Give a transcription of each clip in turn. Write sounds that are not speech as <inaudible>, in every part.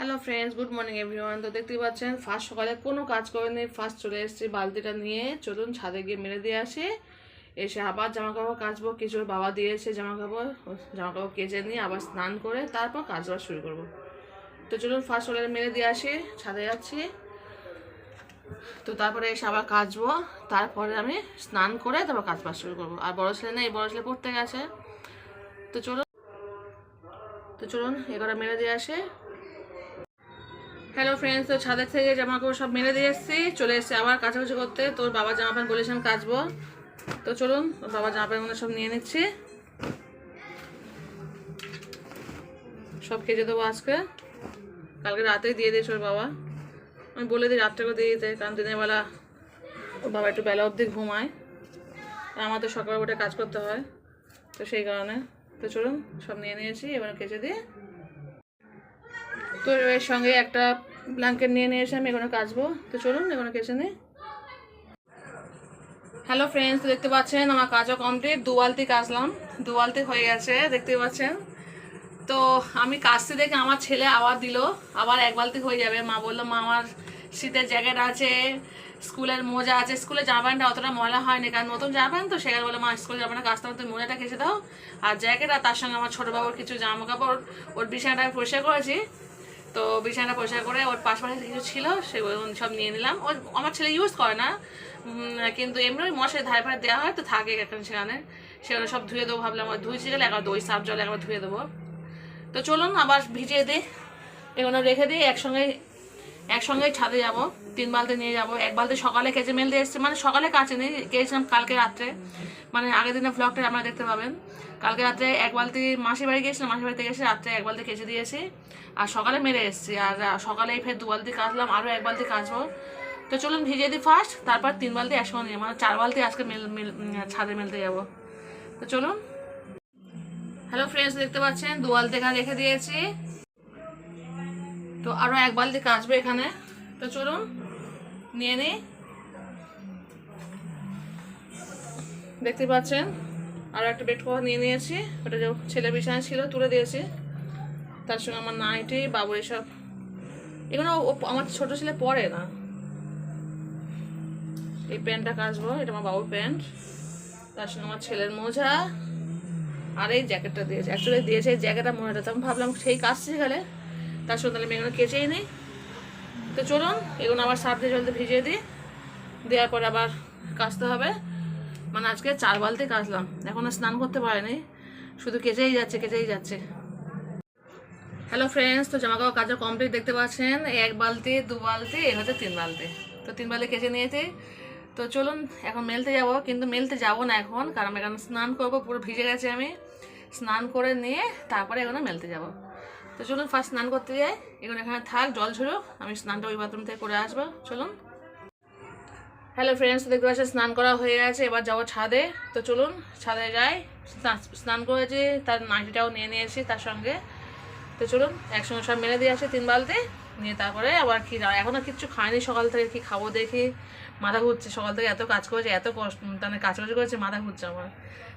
Hello friends good morning everyone তো দেখতেই পাচ্ছেন ফার্স্ট সকালে কোনো কাজ করেনি ফার্স্ট চলে এসেছি বালতিটা নিয়ে। চলুন ছাদে গিয়ে মেরে দিয়ে আসি। এসে আবার জামা কাপড় কাচবো কিছু বাবা দিয়েছে জামা কাপড় জামা কাপড় কেচে নিয়ে আবার স্নান করে তারপর কাজ বাজ শুরু করব। তো চলুন ফার্স্ট সকালে মেরে দিয়ে আসি, ছাদে যাচ্ছি। তো তারপরে এসে আবার কাচবো, তারপরে আমি স্নান করে তারপর কাজ বাজ শুরু করব। আর বড় ছেলে নেই, বড় ছেলে পড়তে গেছে। তো চলুন তো চলুন এগারো মেরে দিয়ে আসে। হ্যালো ফ্রেন্ডস তো ছাদের থেকে জামা কাপড় সব মেরে দিয়ে এসেছি। চলে এসেছি আবার কাচাকুচি করতে। তোর বাবা জামা প্যান্ট বলেছেন কাচবো। তো চলুন ওর বাবা জামা প্যান্টগুলো সব নিয়ে নিচ্ছি। সব কেজে দেবো আজকে। কালকে রাতেই দিয়ে দিয়েছে ওর বাবা। আমি বলে দিই রাত্রে করে দিয়ে দিতে, কারণ দিনের বেলা ওর বাবা একটু বেলা অবধি ঘুমায়। আর আমার তো সকালে উঠে কাজ করতে হয়। তো সেই কারণে। তো চলুন, সব নিয়ে নিয়েছি, এবার কেচে দিয়ে তো এর সঙ্গে একটা ব্ল্যাঙ্কেট নিয়ে নিয়ে এসে আমি এখানে কাচবো। তো চলুন এখানে কেচে নিই। হ্যালো ফ্রেন্ডস দেখতে পাচ্ছেন আমার কাজও কমপ্লিট দু বালতি কাচলাম। দু বালতি হয়ে গেছে, দেখতে পাচ্ছেন? তো আমি কাচতে দেখে আমার ছেলে আবার দিল। আবার এক বালতি হয়ে যাবে। মা বলল, মা, আমার শীতের জ্যাকেট আছে, স্কুলের মোজা আছে। স্কুলের জামা প্যান্টটা অতটা ময়লা হয়নি, কারণ নতুন জামা প্যান্ট তো সেখানে বলে মা স্কুলের জামা প্যান্ট হবে, তুমি মোজাটা কেচে দাও। আর জ্যাকেট আর তার সঙ্গে আমার ছোটো বাবুর কিছু জামা কাপড়, ওর বিছানাটা পরিষ্কার করেছি। তো বিছানাটা পরিষ্কার করে ওর পাশাপাশি কিছু ছিল সেগুলো সব নিয়ে নিলাম। ও আমার ছেলে ইউজ করে না কিন্তু এমনি ওই ধারে ফারে দেওয়া হয় তো থাকে এখন সেখানে। সেগুলো সব ধুয়ে দেবো ভাবলাম, ওই ধুয়েছি গেলে একবার দই সাপ জল একবার ধুয়ে দেবো। তো চলুন আবার ভিজিয়ে দিই, এগুলো রেখে দিই একসঙ্গে একসঙ্গেই ছাদে যাব। তিন বালতি নিয়ে যাব। এক বালতি সকালে কেচে মেলতে এসেছি। মানে সকালে কাছে নেই কেছেছিলাম কালকে রাত্রে। মানে আগের দিনের ব্লগটা আপনারা দেখতে পাবেন। কালকে রাত্রে এক বালতি মাসির বাড়ি গিয়েছিলাম, মাসির বাড়িতে গেছি রাত্রে এক বালতি কেচে দিয়েছি। আর সকালে মেরে এসেছি। আর সকালেই ফের দু বালতি কাচলাম, আরও এক বালতি কাচবো। তো চলুন ভিজিয়ে দিই ফার্স্ট তারপর তিন বালতি একসঙ্গে নিয়ে মানে চার বালতি আজকে মেল ছাদে মেলতে যাব। তো চলুন। হ্যালো ফ্রেন্ডস দেখতে পাচ্ছেন? দু বালতি এখানে রেখে দিয়েছি। তো আরও এক বালতি কাচবে এখানে। তো চলুন। নিয়ে নিই দেখতে পাচ্ছেন? আরও একটা বেড কভার নিয়ে নিয়েছি। ওটা যে ছেলে বিছানা ছিল, তুলে দিয়েছি। তার সঙ্গে আমার নাইটি, বাবু এসব। এগুলো আমার ছোট ছেলে পরে না। এই প্যান্টটা কাচবো, এটা আমার বাবুর প্যান্ট। তার সঙ্গে আমার ছেলের মোজা। আর এই জ্যাকেটটা দিয়েছে। অ্যাকচুয়ালি দিয়েছে এই জ্যাকেটটা মোজাটা তো আমি ভাবলাম সেই কাচছে গেলে তার সঙ্গে তাহলে আমি এগুলো কেচেই নিই। তো চলুন, এগুলো আবার সার্ফ দিয়ে জলতে ভিজিয়ে দিই। দেওয়ার পর আবার কাচতে হবে। মানে আজকে চার বালতি কাচলাম। এখনও স্নান করতে পারেনি। শুধু কেচেই যাচ্ছে কেচেই যাচ্ছে। হ্যালো ফ্রেন্ডস তো জামা কাপড় কমপ্লিট দেখতে পাচ্ছেন। এক বালতি, দু বালতি এই হচ্ছে তিন বালতি। তো তিন বালতি কেচে নিয়েছি। তো চলুন, এখন মেলতে যাব। কিন্তু মেলতে যাব না এখন, কারণ এখানে স্নান করব, পুরো ভিজে গেছে আমি। স্নান করে নিয়ে তারপরে এখানে মেলতে যাব। তো চলুন ফার্স্ট স্নান করতে যাই। এখানে এখানে থাক, জল ঝরুক আমি স্নানটা ওই বাথরুম থেকে করে আসব। চলুন। হ্যালো ফ্রেন্ডস দেখতে পাচ্ছি স্নান করা হয়ে গেছে, এবার যাব ছাদে। তো চলুন, ছাদে যাই। স্না- স্নান করেছি, তার নাইটিটাও নিয়ে নিয়ে নিয়েছি তার সঙ্গে। তো চলুন, একসঙ্গে সব মেরে দিয়ে আসি তিন বালতে। নিয়ে তারপরে আবার কি এখনও কিচ্ছু খাইনি সকাল থেকে, কি খাব দেখি। মাথা ঘুরছে সকাল থেকে, এত কাজ করেছে, এত কষ্ট মানে কাজ করেছে, মাথা ঘুরছে আমার।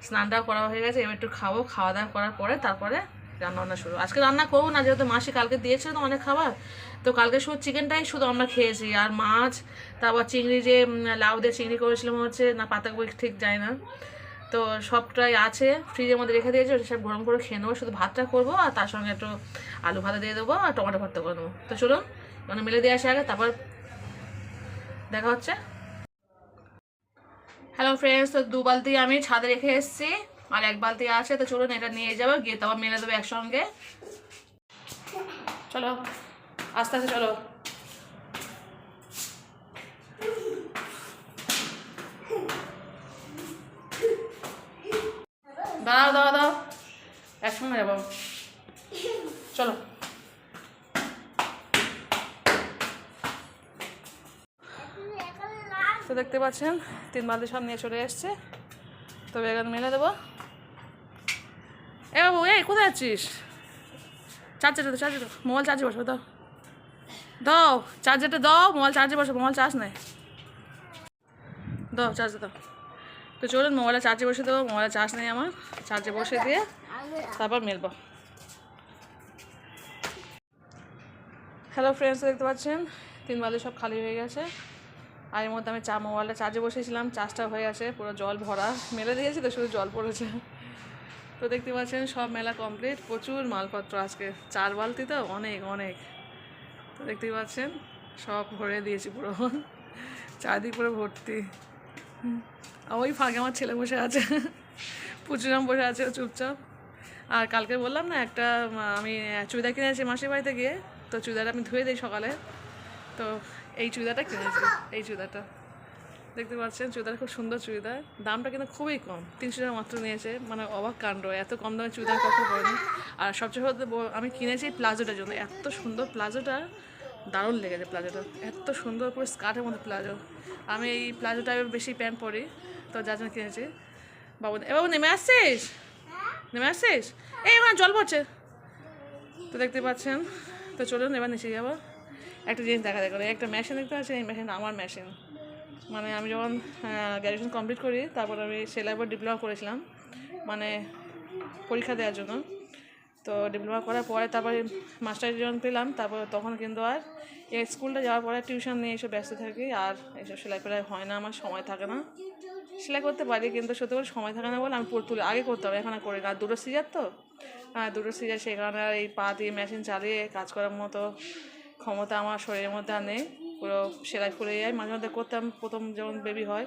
স্নানটাও করা হয়ে গেছে, এবার একটু খাব খাওয়া দাওয়া করার পরে তারপরে রান্না বান্না শুরু। আজকে রান্না করব না, যেহেতু মাসি কালকে দিয়েছে তো অনেক খাবার, তো কালকে শুধু চিকেনটাই শুধু আমরা খেয়েছি। আর মাছ, তারপর চিংড়ি যে লাউ দিয়ে চিংড়ি করেছিলাম হচ্ছে, না পাতাকপি ঠিক যায় না। তো সবটাই আছে, ফ্রিজের মধ্যে রেখে দিয়েছি, ওটা সব গরম করে খেয়ে নেব, শুধু ভাতটা করব, আর তার সঙ্গে একটু আলু ভাজা দিয়ে দেবো, আর টমেটো ভর্তা করে নেব। তো চলুন মানে মেলে দিয়ে আসে আগে, তারপর দেখা হচ্ছে। হ্যালো ফ্রেন্ডস তো দু বালতি আমি ছাদে রেখে এসেছি। আর এক বালতি আছে, তো চলুন এটা নিয়ে যাব, গিয়ে তারপর মেলে দেবো একসঙ্গে। চলো, আস্তে আস্তে চলো। দাঁড়াও দাঁড়াও দাঁড়াও। একসঙ্গে যাব। চলো। তো দেখতে পাচ্ছেন, তিন বালতি সব নিয়ে চলে এসছে। তবে এখানে মেলে দেবো। এ বাবু, এই, কোথায় আছিস? চার্জারটা তো চার্জার মোবাইল চার্জে বসো, দাও। দাও চার্জারটা দাও, মোবাইল চার্জে বসো, মোবাইল চার্জ নেই। দাও চার্জে দাও। তো চলুন, মোবাইলে চার্জে বসে দেবো মোবাইলে চার্জ নেই আমার। চার্জে বসে দিয়ে তারপর মেলবো হ্যালো ফ্রেন্ডস দেখতে পাচ্ছেন? তিন বালতি সব খালি হয়ে গেছে। আর এর মধ্যে আমি চা মোবাইলটা চার্জে বসেছিলাম। চার্জটা হয়ে গেছে, পুরো জল ভরা। মেলে দিয়েছি তো, শুধু জল পড়েছে। তো দেখতে পাচ্ছেন, সব মেলা কমপ্লিট প্রচুর মালপত্র আজকে। চার বালতি তো? অনেক অনেক। তো দেখতেই পাচ্ছেন, সব ভরে দিয়েছি পুরো। চারদিক পুরো ভর্তি। ওই ফাঁকে আমার ছেলে বসে আছে। পুচুরাম বসে আছে চুপচাপ। আর কালকে বললাম না, একটা, আমি চুড়িদার কিনেছি মাসির বাড়িতে গিয়ে। তো চুড়িদারটা আমি ধুয়ে দিই সকালে। তো এই চুড়িদারটা কিনেছি, এই চুড়িদারটা। দেখতে পাচ্ছেন চুড়িদার খুব সুন্দর চুড়িদার। দামটা কিন্তু খুবই কম, তিনশো টাকা মাত্র নিয়েছে মানে অবাক কাণ্ড, এত কম দামে চুড়িদার কখনো পড়েনি আর সবচেয়ে আমি কিনেছি প্লাজোটার জন্য, এত সুন্দর প্লাজোটা, দারুণ লেগেছে প্লাজোটা, এত সুন্দর পুরো স্কার্টের মধ্যে প্লাজো। আমি এই প্লাজোটা বেশি প্যান্ট পরি, তো যার জন্য কিনেছি। বাবু, এ বাবু, নেমে আসছিস? নেমে আসছিস? এই, আমার জল পড়ছে। তো দেখতে পাচ্ছেন, তো চলুন এবার নিচে যাব। একটা জিনিস দেখা দেখো একটা মেশিন দেখতে পাচ্ছেন, এই মেশিন আমার মেশিন মানে আমি যখন গ্র্যাজুয়েশন কমপ্লিট করি, তারপর আমি সেলাই বোর্ড ডিপ্লোমা করেছিলাম। মানে পরীক্ষা দেওয়ার জন্য। তো ডিপ্লোমা করার পরে তারপরে মাস্টার যখন পেলাম, তারপর তখন কিন্তু আর এই স্কুলটা যাওয়ার পরে টিউশন নিয়ে এসব ব্যস্ত থাকি, আর এসব সেলাই ফেলাই হয় না, আমার সময় থাকে না। সেলাই করতে পারি, কিন্তু সত্যি করে সময় থাকে না বলে আমি পুরো তুলে, আগে করতাম, এখন আর করি না। আর দুটো সিজার তো? হ্যাঁ দুটো সিজার কারণে আর এই পা দিয়ে মেশিন চালিয়ে কাজ করার মতো ক্ষমতা আমার শরীরের মধ্যে আর নেই। পুরো সেলাই ফুলে যায়। মাঝে মধ্যে করতাম, প্রথম যখন বেবি হয়,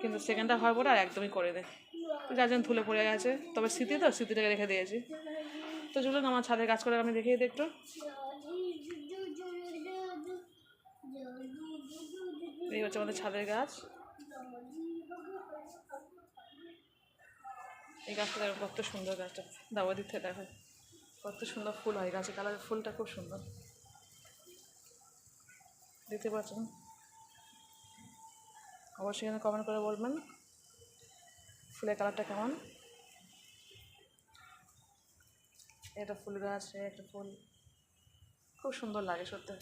কিন্তু সেকেন্ডটা হওয়ার পরে আর একদমই করে দেয় যার জন্য ধুলে পড়ে গেছে। তবে স্মৃতি তো, স্মৃতিটাকে রেখে দিয়েছি। তো চলুন, আমার ছাদে কাজ করে আমি দেখিয়ে একটু। এই হচ্ছে আমাদের ছাদের গাছ। এই গাছটা দেখো কত সুন্দর গাছটা। দাবা দিক থেকে দেখো। কত সুন্দর ফুল হয় গাছে। কালার ফুলটা খুব সুন্দর। দেখতে পাচ্ছেন? অবশ্যই এখানে কমেন্ট করে বলবেন ফুলের কালারটা কেমন? এটা ফুল গাছ, একটা ফুল। খুব সুন্দর লাগে সত্যি।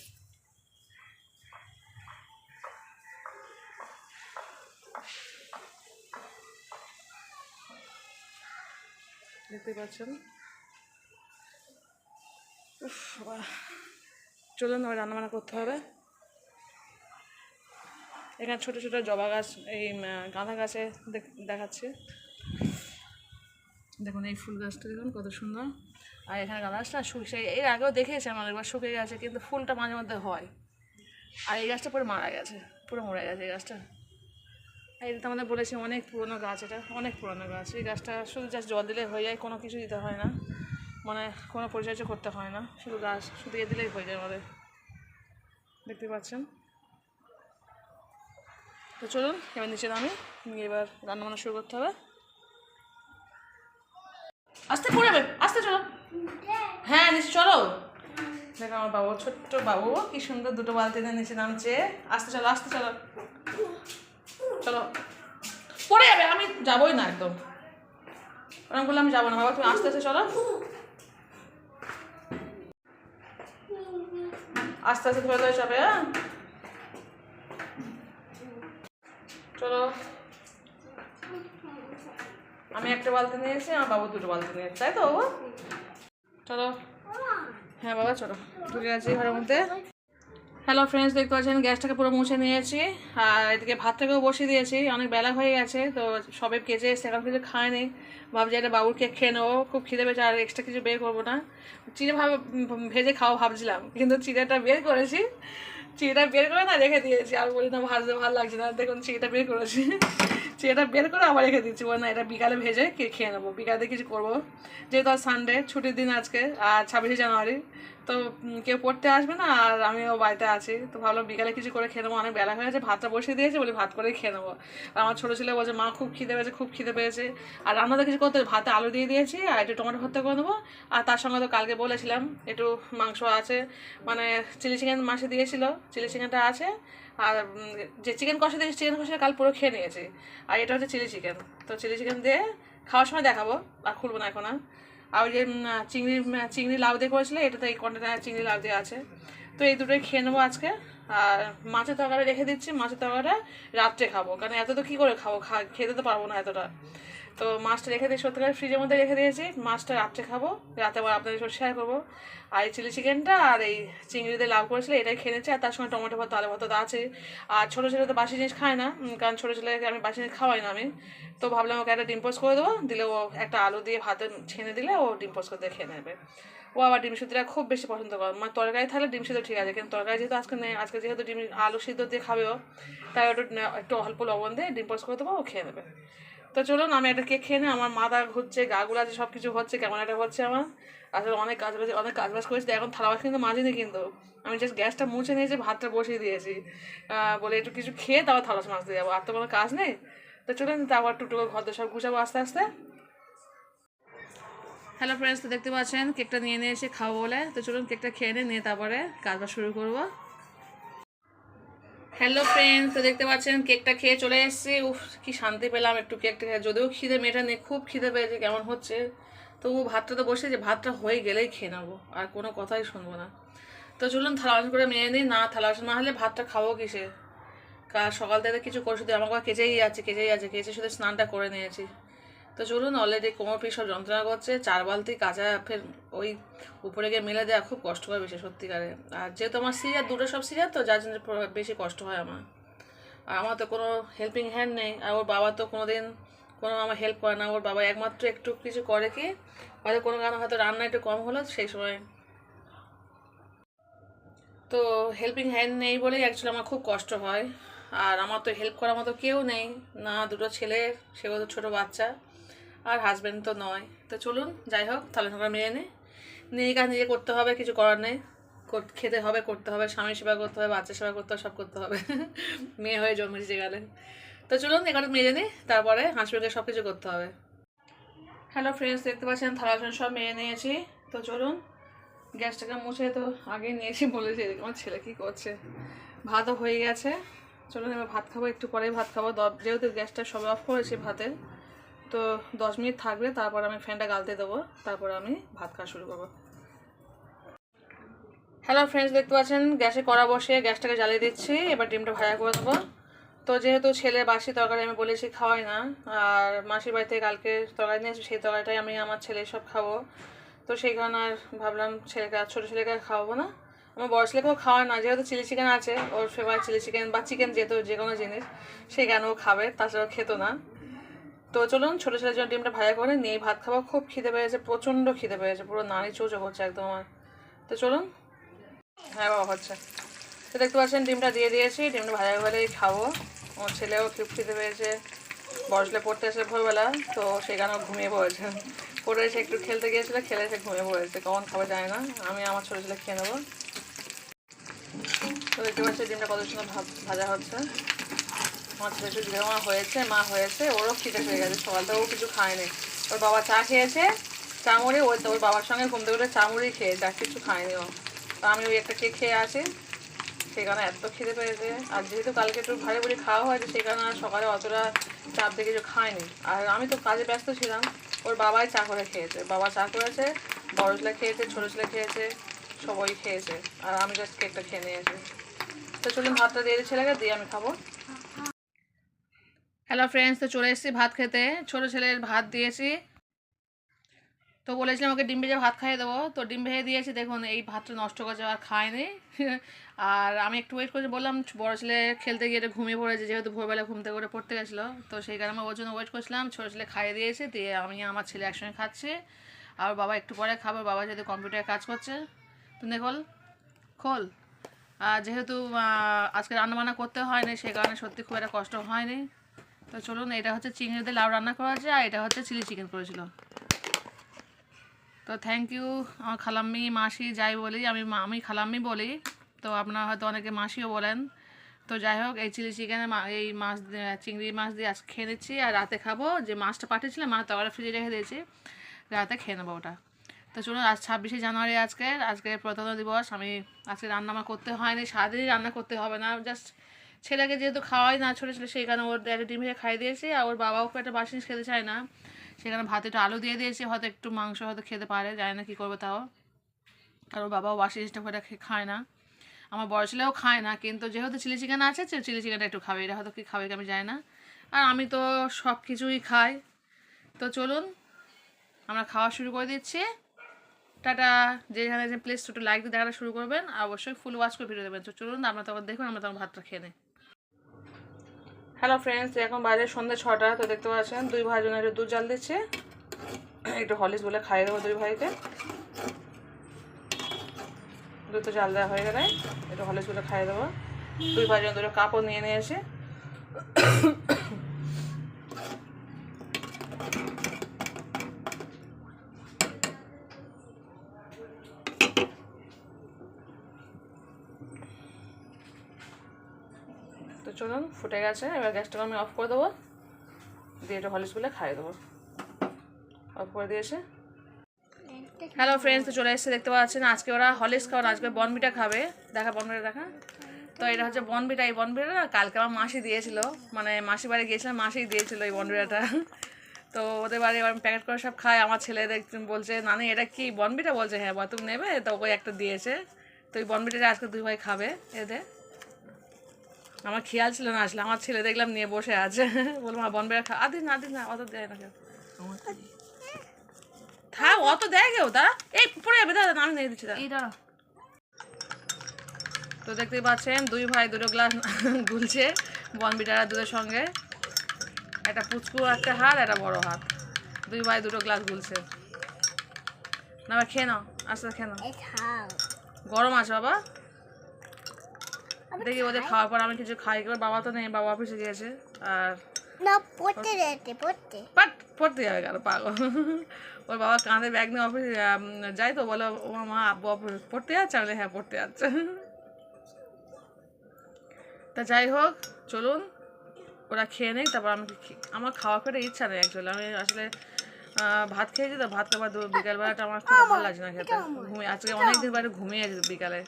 দেখতে পাচ্ছেন। চলুন, এবার রান্নাবান্না করতে হবে। এখানে ছোট ছোট জবা গাছ, এই গাঁদা গাছে দেখ- দেখাচ্ছে। দেখুন এই ফুল গাছটা, দেখুন কত সুন্দর। আর এখানে গাঁদা গাছটা শুকিয়ে এর আগেও দেখেছি আমার একবার শুকিয়ে গেছে, কিন্তু ফুলটা মাঝে মধ্যে হয়। আর এই গাছটা পুরো মারা গেছে, পুরো মরে গেছে এই গাছটা। এটা তো আমাদের বলেছি অনেক পুরনো গাছ এটা, অনেক পুরনো গাছ। এই গাছটা শুধু জাস্ট জল দিলে হয়ে যায়, কোনো কিছু দিতে হয় না। মানে কোনো পরিচর্যা করতে হয় না, শুধু গাছ, শুধু এ দিলেই হয়ে যায় আমাদের। দেখতে পাচ্ছেন? তো চলুন, এবার নিচে নামি এবার রান্নাবান্না শুরু করতে হবে। আস্তে পড়ে যাবে, আস্তে চলো। হ্যাঁ নিচে চলো। দেখো আমার বাবু, ছোট্ট বাবু, কি সুন্দর দুটো বালতি বালতিতে নিচে নামছে। আস্তে চলো আস্তে চলো। চলো। পড়ে যাবে, আমি যাবোই না একদম। ওরকম করলে আমি যাব না। বাবা, তুমি আস্তে আস্তে চলো। আস্তে আস্তে ধরে ধরে যাবে হ্যাঁ? চলো। আমি একটা বালতি নিয়েছি, আমার বাবু দুটো বালতি নিয়েছে, তাই তো বাবু? চলো। হ্যাঁ বাবা, চলো। ঢুকে গেছি ঘরের মধ্যে। হ্যালো ফ্রেন্ডস দেখতে পাচ্ছেন, গ্যাসটাকে পুরো মুছে নিয়েছি। আর এদিকে ভাতটাকেও বসিয়ে দিয়েছি, অনেক বেলা হয়ে গেছে, তো সবে কেজে এসে এখন কিছু খায়নি। ভাবছি একটা বাবুরকে খেয়ে নেব, খুব খিদে পেয়েছে, আর এক্সট্রা কিছু বের করব না। চিড়ে ভাব ভেজে খাওয়া ভাবছিলাম, কিন্তু চিড়েটা বের করেছি। চিড়েটা বের করে না রেখে দিয়েছি। আর বলি না ভাজতে ভালো লাগছে না। দেখুন চিঠিটা বের করেছি। চিড়েটা বের করে আবার রেখে দিচ্ছি। বলে না, এটা বিকালে ভেজে কে- খেয়ে নেব? বিকালে কিছু করব। যেহেতু আর সানডে ছুটির দিন আজকে, আর ছাব্বিশে জানুয়ারি। তো কেউ পড়তে আসবে না, আর আমিও বাড়িতে আছি। তো ভালো বিকালে কিছু করে খেয়ে নেব। অনেক বেলা হয়ে গেছে, ভাতটা বসিয়ে দিয়েছে, বলি ভাত করেই খেয়ে নেব। আর আমার ছোটো ছেলে বলছে, মা, খুব খিদে পেয়েছে, খুব খিদে পেয়েছে। আর রান্নাতে কিছু করতে ভাতে আলু দিয়ে দিয়েছি, আর একটু টমেটো ভর্তা করে নেব। আর তার সঙ্গে তো কালকে বলেছিলাম, একটু মাংস আছে। মানে চিলি চিকেন মাসে দিয়েছিল, চিলি চিকেনটা আছে। আর যে চিকেন কষা দিয়েছি চিকেন কষা কাল পুরো খেয়ে নিয়েছি। আর এটা হচ্ছে চিলি চিকেন তো চিলি চিকেন দিয়ে খাওয়ার সময় দেখাবো, আর খুলবো না এখন আর। ওই যে চিংড়ি চিংড়ি লাউ দিয়ে করেছিলে এটা তো এই কন্টেনার চিংড়ি লাউ দিয়ে আছে। তো এই দুটোই খেয়ে নেব আজকে। আর মাছের তরকারি রেখে দিচ্ছি, মাছের তরকারিটা রাত্রে খাব। কারণ এত তো কী করে খাব? খা, খেতে তো পারব না এতটা। তো মাছটা রেখে দিয়ে সত্যিকার ফ্রিজের মধ্যে রেখে দিয়েছি। মাছটা রাত্রে খাব, রাতে আবার আপনাদের সাথে শেয়ার করব। আর এই চিলি চিকেনটা আর এই চিংড়ি দিয়ে লাভ করেছিল, এটাই খেয়ে আর তার সঙ্গে টমেটো ভাত আলু ভাত আছে। আর ছোটো ছেলে তো বাসি জিনিস খায় না কারণ ছোটো ছেলেকে আমি বাসি জিনিস খাওয়াই না আমি। তো ভাবলাম ওকে একটা ডিম্পোজ করে দেবো। দিলে ও একটা আলু দিয়ে ভাতে ছেনে দিলে ও ডিম্পোজ করে দিয়ে খেয়ে নেবে। ও আবার ডিম সিদ্ধটা খুব বেশি পছন্দ করে। মানে তরকারি থাকলে ডিম সিদ্ধ ঠিক আছে, কিন্তু তরকারি যেহেতু আজকে নেই, আজকে যেহেতু ডিম আলু সিদ্ধ দিয়ে খাবে ও, তাই একটু একটু অল্প লবণ দিয়ে ডিম পোস্ট করে দেবো, ও খেয়ে নেবে। তো চলুন, আমি একটা কেক খেয়ে নিই। আমার মাথা ঘুরছে, গা গুলাছে সব কিছু হচ্ছে, কেমন একটা হচ্ছে আমার। আসলে অনেক কাজ বাজ, অনেক কাজ বাজ করেছি, এখন থালা বাস কিন্তু মাজিনি কিন্তু। আমি জাস্ট গ্যাসটা মুছে নিয়েছি, ভাতটা বসিয়ে দিয়েছি। বলে একটু কিছু খেয়ে তারপর থালা মাজতে যাব, আর তো কোনো কাজ নেই। তো চলুন, তারপর টুকটুকু ঘর সব গুছাবো আস্তে আস্তে। হ্যালো ফ্রেন্ডস তো দেখতে পাচ্ছেন, কেকটা নিয়ে নিয়ে এসে খাব বলে। তো চলুন, কেকটা খেয়ে নিয়ে তারপরে কাজবাজ শুরু করব। হ্যালো ফ্রেন্ডস তো দেখতে পাচ্ছেন কেকটা খেয়ে চলে এসেছি। উফ, কি শান্তি পেলাম একটু কেকটা খেয়ে। যদিও খিদে মেয়েটা নেই খুব খিদে পেয়েছে, কেমন হচ্ছে? তবু ভাতটা তো বসে যে ভাতটা হয়ে গেলেই খেয়ে নেব, আর কোনো কথাই শুনব না। তো চলুন থালা বাসন করে মেয়ে নিই। না, থালা বাসন না হলে ভাতটা খাব কিসে? কাল সকাল থেকে কিছু করে শুধু আমাকে কেচেই আছে কেচেই আছে, কেচে শুধু স্নানটা করে নিয়েছি। তো চলুন অলরেডি কোমর পিস সব যন্ত্রণা করছে। চার বালতি কাঁচা ফের ওই উপরে গিয়ে মেলে দেওয়া খুব কষ্ট হয় বেশি, সত্যিকারে। আর যেহেতু আমার সিজার দুটো সব সিজার তো, যার জন্য বেশি কষ্ট হয় আমার। আর আমার তো কোনো হেল্পিং হ্যান্ড নেই। আর ওর বাবা তো কোনো দিন কোনো আমার হেল্প করে না। ওর বাবা একমাত্র একটু কিছু করে কি, হয়তো কোনো কারণে হয়তো রান্না একটু কম হলো, সেই সময়। তো হেল্পিং হ্যান্ড নেই বলেই অ্যাকচুয়ালি আমার খুব কষ্ট হয়। আর আমার তো হেল্প করার মতো কেউ নেই। না দুটো ছেলে, সেও তো ছোটো বাচ্চা। আর হাজব্যান্ড তো নয়। তো চলুন, যাই হোক, তাহলে আমরা মেয়ে নিই নিজে কাজ নিজে করতে হবে, কিছু করার নেই। খেতে হবে, করতে হবে স্বামী সেবা করতে হবে বাচ্চা সেবা করতে হবে, সব করতে হবে। <laughs> মেয়ে হয়ে জন্মেছে গেলে। তো চলুন এখানে মেয়ে নিই তারপরে হাসপাতালে সব কিছু করতে হবে। হ্যালো ফ্রেন্ডস দেখতে পাচ্ছেন, থালা বাসন সব মেয়ে নিয়েছি। তো চলুন, গ্যাসটাকে মুছে তো আগে নিয়েছি বলেছি আমার ছেলে কী করছে? ভাতও হয়ে গেছে। চলুন, এবার ভাত খাব, একটু পরেই ভাত খাব। যেহেতু গ্যাসটা সবে অফ করেছি ভাতের তো দশ মিনিট থাকবে তারপর আমি ফ্যানটা গালতে দেবো, তারপর আমি ভাত খাওয়া শুরু করব। হ্যালো ফ্রেন্ডস দেখতে পাচ্ছেন, গ্যাসে কড়া বসিয়ে গ্যাসটাকে জ্বালিয়ে দিচ্ছি, এবার ডিমটা ভাজা করে দেবো তো যেহেতু ছেলে বাসি তরকারি আমি বলেছি খাওয়াই না, আর মাসির বাড়িতে কালকে তরকারি নিয়েছি সেই তরকারিটাই আমি আমার ছেলে সব খাব। তো সেই কারণে আর ভাবলাম ছেলেকে, আর ছোটো ছেলেকে খাওয়াবো না। আমার বড় ছেলেকেও খাওয়ায় না, যেহেতু চিলি চিকেন আছে, ওর ফেভারিট চিলি চিকেন বা চিকেন যেহেতু যে কোনো জিনিস সেই কারণে ও খাবে তাছাড়াও খেতো না। তো চলুন ছোটো ছেলের জন্য ডিমটা ভাজা করে নিয়ে ভাত খাব খুব খিদে পেয়েছে, প্রচণ্ড খিদে পেয়েছে, পুরো নারী চোচো করছে একদম আমার। তো চলুন। হ্যাঁ বাবা, হচ্ছে। তো দেখতে পাচ্ছেন, ডিমটা দিয়ে দিয়েছি, ডিমটা ভাজা করেই খাব। আমার ছেলেও খুব খিদে পেয়েছে, বড় ছেলে পড়তে এসে ভোরবেলা, তো সেখানেও ঘুমিয়ে পড়েছে? পড়ে এসে একটু খেলতে গিয়েছিল, খেলে এসে ঘুমিয়ে পড়েছে, কখন খাবে যায় না, আমি আমার ছোটো ছেলে খেয়ে নেব। তো দেখতে পাচ্ছি ডিমটা কত সুন্দর ভাজা হচ্ছে। আমার একটু জিজ্ঞাসা হয়েছে, মা হয়েছে, ওরও খিদে হয়ে গেছে সকাল থেকে ও কিছু খায়নি। ওর বাবা চা খেয়েছে, চামড়ি, ওই ওর বাবার সঙ্গে ঘুম থেকে চামড়ি খেয়েছে আর কিছু খায়নি ও। তো আমি ওই একটা কেক খেয়ে আসি সেখানে এত খিদে পেয়েছে। আর যেহেতু কালকে একটু ভারী ভুড়ি খাওয়া হয়েছে, সেই কারণে আর সকালে অতটা চাপ দিয়ে কিছু খায়নি। আর আমি তো কাজে ব্যস্ত ছিলাম, ওর বাবাই চা করে খেয়েছে। বাবা চা করেছে, বড় ছেলে খেয়েছে, ছোটো ছেলে খেয়েছে, সবাই খেয়েছে। আর আমি জাস্ট কেকটা খেয়ে নিয়েছি তো চলুন ভাতটা দিয়ে ছেলেকে, দিয়ে আমি খাব। হ্যালো ফ্রেন্ডস তো চলে এসেছি ভাত খেতে। ছোটো ছেলের ভাত দিয়েছি। তো বলেছিলাম ওকে ডিম ভেজে ভাত খাইয়ে দেবো। তো ডিম ভেজে দিয়েছি। দেখুন, এই ভাতটা নষ্ট করেছে, আর খায়নি। <laughs> আর আমি একটু ওয়েট করে বললাম বড়ো ছেলে খেলতে গিয়ে একটু ঘুমিয়ে পড়েছে, যেহেতু ভোরবেলা ঘুম থেকে করে পড়তে গেছিল। তো সেই কারণে আমি ওর জন্য ওয়েট করছিলাম। ছোটো ছেলে খাইয়ে দিয়েছে, দিয়ে আমি আমার ছেলে একসঙ্গে খাচ্ছি। আর বাবা একটু পরে খাবে বাবা যেহেতু কম্পিউটারে কাজ করছে। তুমি খোল খোল। আর যেহেতু আজকে রান্নাবান্না করতে হয়নি, সেই কারণে সত্যি খুব একটা কষ্ট হয়নি। তো চলুন, এটা হচ্ছে চিংড়ি দিয়ে লাউ রান্না করা হয়েছে আর এটা হচ্ছে চিলি চিকেন করেছিল। তো থ্যাংক ইউ আমার খালাম্মি, মাসি যাই বলি, আমি আমি খালাম্মি বলি, তো আপনারা হয়তো অনেকে মাসিও বলেন। তো যাই হোক, এই চিলি চিকেনে এই মাছ চিংড়ি মাছ দিয়ে আজকে খেয়ে নিচ্ছি আর রাতে খাব। যে মাছটা পাঠিয়েছিলাম মানে তবে ফ্রিজে রেখে দিয়েছি, রাতে খেয়ে নেব ওটা। তো চলুন, আজ ছাব্বিশে জানুয়ারি আজকে আজকে প্রজাতন্ত্র দিবস, আমি আজকে রান্না আমার করতে হয়নি, সারাদিনই রান্না করতে হবে না জাস্ট ছেলেকে যেহেতু খাওয়াই না, ছোটো ছেলে কারণে ওর একটা ডিম ভেজে খাইয়ে দিয়েছে, আর ওর বাবাও খুব একটা বাসি খেতে চায় না। সেখানে ভাতে একটু আলু দিয়ে দিয়েছি, হয়তো একটু মাংস হয়তো খেতে পারে, জানি না কী করবে তাও। আর ওর বাবাও বাসি জিনিসটা খুব একটা খায় না। আমার বড় ছেলেও খায় না, কিন্তু যেহেতু চিলি চিকেন আছে চিলি চিকেনটা একটু খাবে, এটা হয়তো কি খাবে আমি জানি না। আর আমি তো সব কিছুই খাই। তো চলুন, আমরা খাওয়া শুরু করে দিচ্ছি। টাটা, যেখানে যে প্লেস একটু লাইক দিয়ে দেখাটা শুরু করবেন, আর অবশ্যই ফুল ওয়াচ করে ভিডিও দেবেন। তো চলুন, আমরা তখন দেখুন, আমরা তখন ভাতটা খেয়ে নিই। হ্যালো ফ্রেন্ডস এখন বাজে সন্ধ্যে ছটা, তো দেখতে পাচ্ছেন দুই ভাই জন্য একটু দুধ জাল দিচ্ছে। একটু হলিস বলে খাইয়ে দেবো দুই ভাইকে। দুধ তো জাল দেওয়া হয়ে গেলে একটু হলিস বলে খাইয়ে দেবো। দুই ভাই জন্য দুটো কাপড় নিয়ে নিয়ে চলুন ফুটে গেছে, এবার গ্যাসটাকে আমি অফ করে দেবো। দিয়ে একটু হলিস বলে খাইয়ে দেবো। অফ করে দিয়েছে। হ্যালো ফ্রেন্ডস তো চলে এসেছে, দেখতে পাচ্ছেন, আজকে ওরা হলিস খাওয়ার আজকে বনবিটা খাবে। দেখা, বনবিটা দেখা। তো এটা হচ্ছে বনবিটা, এই বনবিটা না কালকে আমার মাসি দিয়েছিল। মানে মাসি বাড়ি গিয়েছিলাম, মাসিই দিয়েছিল এই বনবিটাটা। তো ওদের বাড়ি এবার প্যাকেট করে সব খায় আমার ছেলে দেখ- বলছে, নানি, এটা কি বনবিটা? বলছে হ্যাঁ বা তুমি নেবে? তো ওই একটা দিয়েছে। তো ওই বনবিটাটা আজকে দুই ভাই খাবে, এদের। আমার খেয়াল ছিল না আসলে আমার ছেলে দেখলাম নিয়ে বসে আছে। বললাম আমার বনবিটা খা। আদিন না আদিন না অত দেয় না কেউ। থাক অত দেয় কেউ দাঁড়া। এই পড়ে যাবে দাদা আমি নিয়ে দিচ্ছি দাঁড়া। এই দাঁড়া। তো দেখতেই পাচ্ছেন দুই ভাই দুটো গ্লাস গুলছে বনবিটারা দুধের সঙ্গে। একটা পুচকু একটা হাত একটা বড় হাত দুই ভাই দুটো গ্লাস গুলছে। না খেয়ে নাও আস্তে আস্তে খেয়ে নাও। গরম আছে বাবা। দেখি ওদের খাওয়ার পর আমি কিছু খাই করে বাবা তো নেই বাবা অফিসে গিয়েছে আর না পড়তে যেতে পড়তে। পড়তে যাবে কেন পাগল? ওর বাবা কাঁধে ব্যাগ নিয়ে অফিসে যাই তো বলে ও মা আব্বু পড়তে যাচ্ছে? আমি হ্যাঁ পড়তে যাচ্ছে। তা যাই হোক চলুন ওরা খেয়ে নেই তারপর আমি আমার খাওয়া খেতে ইচ্ছা নেই অ্যাকচুয়ালি আমি আসলে ভাত খেয়েছি তো ভাত খাবার বিকালবেলাটা আমার খুব ভালো লাগছে না খেতে। ঘুমিয়ে আজকে অনেক দিন বাইরে ঘুমিয়ে বিকালে।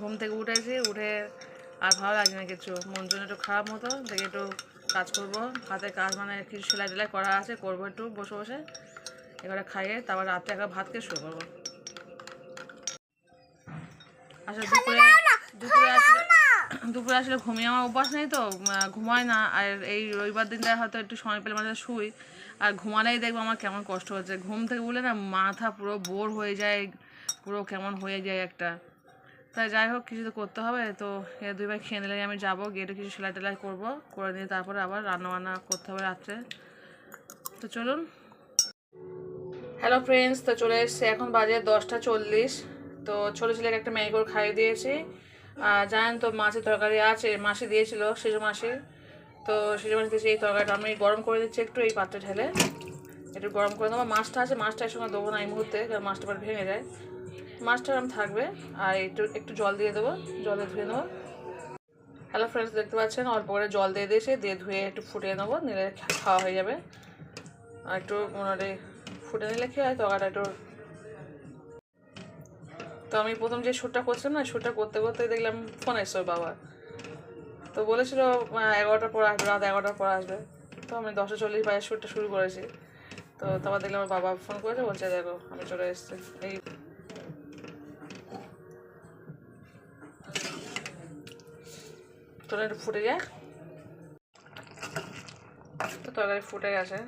ঘুম থেকে উঠেছি উঠে আর ভালো লাগছে না কিছু। মন জন্য একটু খারাপ মতো দেখে একটু কাজ করব। হাতে কাজ মানে কিছু সেলাই টেলাই করা আছে করব একটু বসে বসে। এবারে খাইয়ে তারপর রাত্রে একবার ভাত খেয়ে শুরু করব আসলে দুপুরে দুপুরে আসলে দুপুরে আসলে ঘুমিয়ে আমার অভ্যাস নেই তো ঘুমায় না। আর এই রবিবার দিনটা হয়তো একটু সময় পেলে মাঝে শুই। আর ঘুমালেই দেখব আমার কেমন কষ্ট হচ্ছে। ঘুম থেকে উঠলে না মাথা পুরো বোর হয়ে যায় পুরো কেমন হয়ে যায় একটা। তাই যাই হোক, কিছু তো করতে হবে। তো দুই ভাই খেয়ে নিলে আমি যাব, গিয়ে কিছু সেলাই টেলাই করব। করে নিয়ে তারপরে আবার রান্না বান্না করতে হবে রাত্রে। তো চলুন। হ্যালো ফ্রেন্ডস তো চলে এসছে এখন বাজে দশটা চল্লিশ। তো ছোটো ছেলেকে একটা ম্যাগি করে খাইয়ে দিয়েছি। আর জানেন তো মাছের তরকারি আছে, মাসি দিয়েছিল সেজো মাসি। তো সেজো মাসি দিয়েছি এই তরকারিটা। আমি গরম করে দিচ্ছি একটু এই পাত্রে ঢেলে। একটু গরম করে দেবো। মাছটা আছে, মাছটা সঙ্গে দেবো না এই মুহূর্তে, কারণ মাছটা আবার ভেঙে যায়। মাছটা থাকবে, আর একটু একটু জল দিয়ে দেবো, জলে ধুয়ে নেব। হ্যালো ফ্রেন্ডস দেখতে পাচ্ছেন? অল্প করে জল দিয়ে দিয়েছি, দিয়ে ধুয়ে একটু ফুটিয়ে নেব, নিলে খাওয়া হয়ে যাবে। আর একটু মোটামুটি ফুটে নিলে কী হয়, তরকারিটা একটু তো আমি প্রথম যে শ্যুটটা করছিলাম না, শ্যুটটা করতে করতে দেখলাম ফোন এসছে বাবা। তো বলেছিল এগারোটার পর আসবে, রাত এগারোটার পর আসবে। তো আমি দশটা চল্লিশ বাজে শ্যুটটা শুরু করেছি। তো তারপর দেখলাম ওর বাবা ফোন করেছে, বলছে, দেখো, আমি চলে এসেছি। এই তোরা একটু ফুটে যায়। তো তরকারি ফুটে গেছে।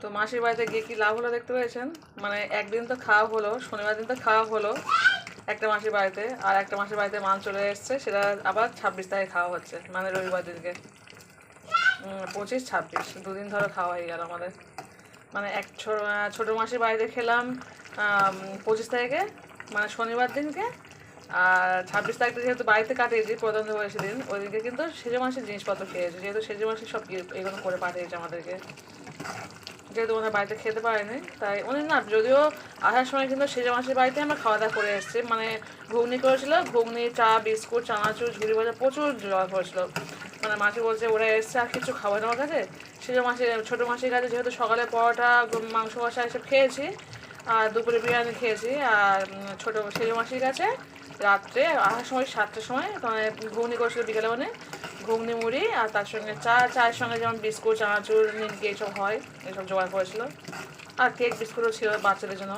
তো মাসির বাড়িতে গিয়ে কি লাভ হলো দেখতে পেয়েছেন? মানে একদিন তো খাওয়া হলো, শনিবার দিন তো খাওয়া হলো একটা মাসির বাড়িতে, আর একটা মাসির বাড়িতে মাল চলে এসছে, সেটা আবার ছাব্বিশ তারিখে খাওয়া হচ্ছে মানে রবিবার দিনকে। পঁচিশ, ছাব্বিশ, দুদিন ধরে খাওয়া হয়ে গেল আমাদের। মানে এক ছোটো মাসির বাড়িতে খেলাম পঁচিশ তারিখে মানে শনিবার দিনকে আর ছাব্বিশ তারিখে যেহেতু বাড়িতে কাটিয়েছি প্রধান দিবসের দিন ওই কিন্তু সেজে মাসের জিনিসপত্র খেয়েছি। যেহেতু সেজে মাসে সব এগুলো করে পাঠিয়েছে আমাদেরকে। যেহেতু ওনার বাড়িতে খেতে পারেনি, তাই উনি না, যদিও আসার সময় কিন্তু সেজে মাসের বাড়িতে আমরা খাওয়া দাওয়া করে এসেছি। মানে ঘুগনি করেছিল, ঘুগনি, চা, বিস্কুট, চানাচুর ঝুড়ি ভাজা, প্রচুর জল করেছিল। মানে মাসি বলছে, ওরা এসছে আর কিছু খাবার আমার কাছে? সেজো মাসি, ছোটো মাসির কাছে যেহেতু সকালে পরোটা মাংস কষা এসব খেয়েছি, আর দুপুরে বিরিয়ানি খেয়েছি। আর ছোটো সেজো মাসির কাছে রাত্রে, আসার সময় সাতটার সময় মানে ঘুগনি করেছিল বিকেলে মানে ঘুগনি, মুড়ি, আর তার সঙ্গে চা, চায়ের সঙ্গে যেমন বিস্কুট, চানাচুর, নিমকি এইসব হয়, এসব জোগাড় করেছিল। আর কেক বিস্কুটও ছিল বাচ্চাদের জন্য।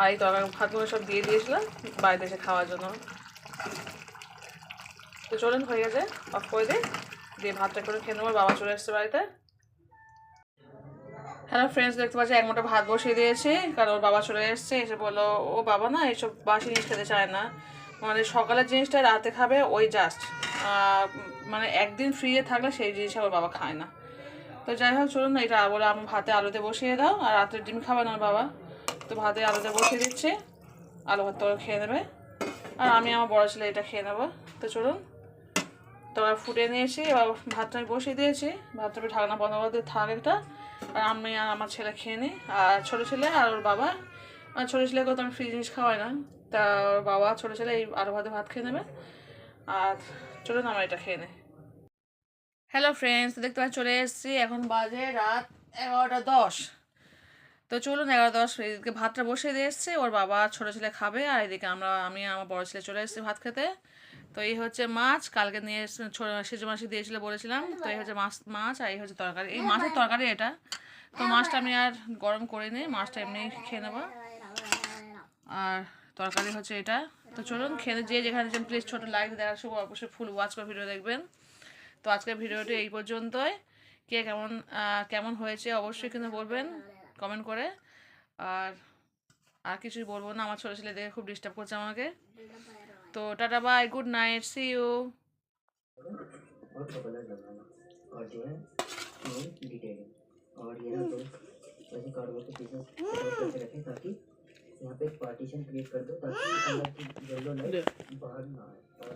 আর এই তরকারি ভাতগুলো সব দিয়ে দিয়েছিল বাড়িতে এসে খাওয়ার জন্য। তো চলুন হয়ে গেছে অফ করে দিই। দিয়ে ভাতটা করে খেয়ে নেব, বাবা চলে এসছে বাড়িতে। হ্যালো ফ্রেন্ডস দেখতে পাচ্ছি, এক মোটা ভাত বসিয়ে দিয়েছি, কারণ ওর বাবা চলে এসেছে, এসে বলল, ও বাবা না এইসব বাসি জিনিস খেতে চায় না। মানে সকালের জিনিসটা রাতে খাবে, ওই জাস্ট মানে একদিন ফ্রিয়ে থাকলে সেই জিনিসটা ওর বাবা খায় না। তো যাই হোক, চলুন না, এটা বলে আমি ভাতে আলুতে বসিয়ে দাও, আর রাতের ডিম খাবে না বাবা। তো ভাতে আলুতে বসিয়ে দিচ্ছে, আলু ভাত তো খেয়ে নেবে। আর আমি আমার বড় ছেলে এটা খেয়ে নেব। তো চলুন, তো ফুটে নিয়েছি, এবার ভাতটা আমি বসিয়ে দিয়েছি, ভাতটা ঢাকনা বন্ধ করে থাক একটা। আমি আর আমার ছেলে খেয়ে নিই আর ছোটো ছেলে আর ওর বাবা। আর ছোটো ছেলেকে তো আমি ফ্রি জিনিস খাওয়াই না। তা ওর বাবা, ছোটো ছেলে এই আলু ভাতে ভাত খেয়ে নেবে। আর চলুন আমার এটা খেয়ে নিই। হ্যালো ফ্রেন্ডস দেখতে পাচ্ছি, চলে এসেছি এখন বাজে রাত এগারোটা দশ। তো চলুন এগারো দশ, এদিকে ভাতটা বসিয়ে দিয়ে এসছে। ওর বাবা ছোটো ছেলে খাবে, আর এদিকে আমরা, আমি আমার বড় ছেলে চলে এসেছি ভাত খেতে। তো এই হচ্ছে মাছ কালকে নিয়ে এসে সেজো মাসি দিয়েছিল বলেছিলাম তো এই হচ্ছে মাছ মাছ আর এই হচ্ছে তরকারি। এই মাছের তরকারি এটা। তো মাছটা আমি আর গরম করে নিই মাছটা এমনি খেয়ে নেব। আর তরকারি হচ্ছে এটা। তো চলুন খেতে যে যেখানে যেন প্লিজ ছোটো লাইক দেখার সব অবশ্যই ফুল ওয়াচ করে ভিডিও দেখবেন। তো আজকের ভিডিওটি এই পর্যন্তই। কে কেমন কেমন হয়েছে অবশ্যই কিন্তু বলবেন কমেন্ট করে। আর আর কিছুই বলব না আমার ছোটো ছেলে দেখে খুব ডিস্টার্ব করছে আমাকে। तो tata bye, good night, see you. और यहाँ पे पार्टीशन क्रिएट कर दो ताकि अंदर की येलो लाइट बाहर ना आए और